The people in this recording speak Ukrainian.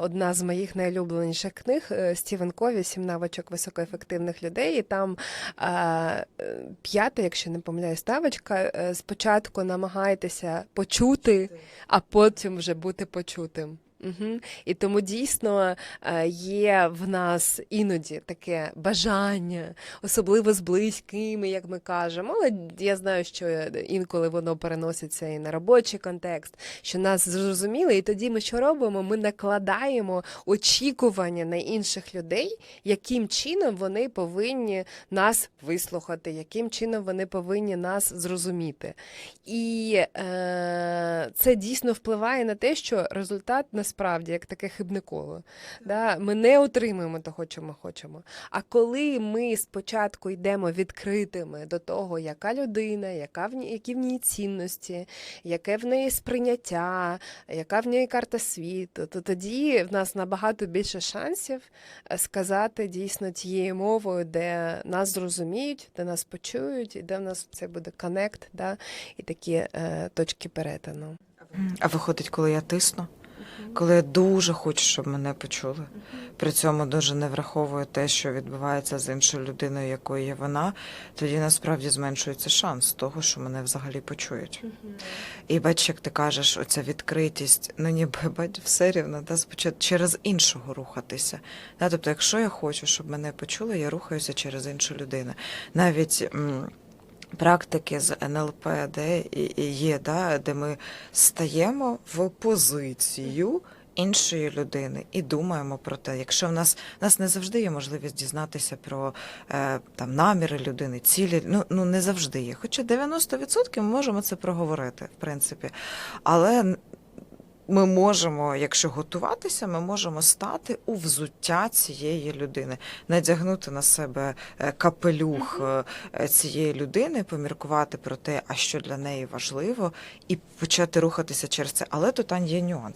одна з моїх найлюбленіших книг е, Стівен Кові Сім навичок високоефективних людей. І там е, п'ята, якщо не помиляюсь, ставочка. е, Спочатку намагайтеся почути, а потім вже бути почутим. Угу. І тому дійсно е, є в нас іноді таке бажання, особливо з близькими, як ми кажемо. Але я знаю, що інколи воно переноситься і на робочий контекст, що нас зрозуміли, і тоді ми що робимо? Ми накладаємо очікування на інших людей, яким чином вони повинні нас вислухати, яким чином вони повинні нас зрозуміти. І е, це дійсно впливає на те, що результат насправді як таке хибне коло. Да? Ми не отримуємо того, що ми хочемо. А коли ми спочатку йдемо відкритими до того, яка людина, яка в ній, які в ній цінності, яке в неї сприйняття, яка в неї карта світу, то тоді в нас набагато більше шансів е, сказати дійсно тією мовою, де нас зрозуміють, де нас почують, і де в нас це буде коннект, да? і такі е, точки перетину. А виходить, коли я тисну, коли я дуже хочу, щоб мене почули. При цьому дуже не враховую те, що відбувається з іншою людиною, якою є вона, тоді насправді зменшується шанс того, що мене взагалі почують. І бач, як ти кажеш, оця відкритість, ну ніби бач, все рівно, да, спочатку через іншого рухатися. Тобто, якщо я хочу, щоб мене почули, я рухаюся через іншу людину. Навіть. Практики з НЛП, де є, да, де ми стаємо в позицію іншої людини і думаємо про те, якщо в нас в нас не завжди є можливість дізнатися про е, там наміри людини, цілі, ну, ну не завжди є. Хоча 90% ми можемо це проговорити, в принципі. Але ми можемо, якщо готуватися, ми можемо стати у взуття цієї людини, надягнути на себе е, капелюх е, цієї людини, поміркувати про те, а що для неї важливо, і почати рухатися через це. Але тут там є нюанс.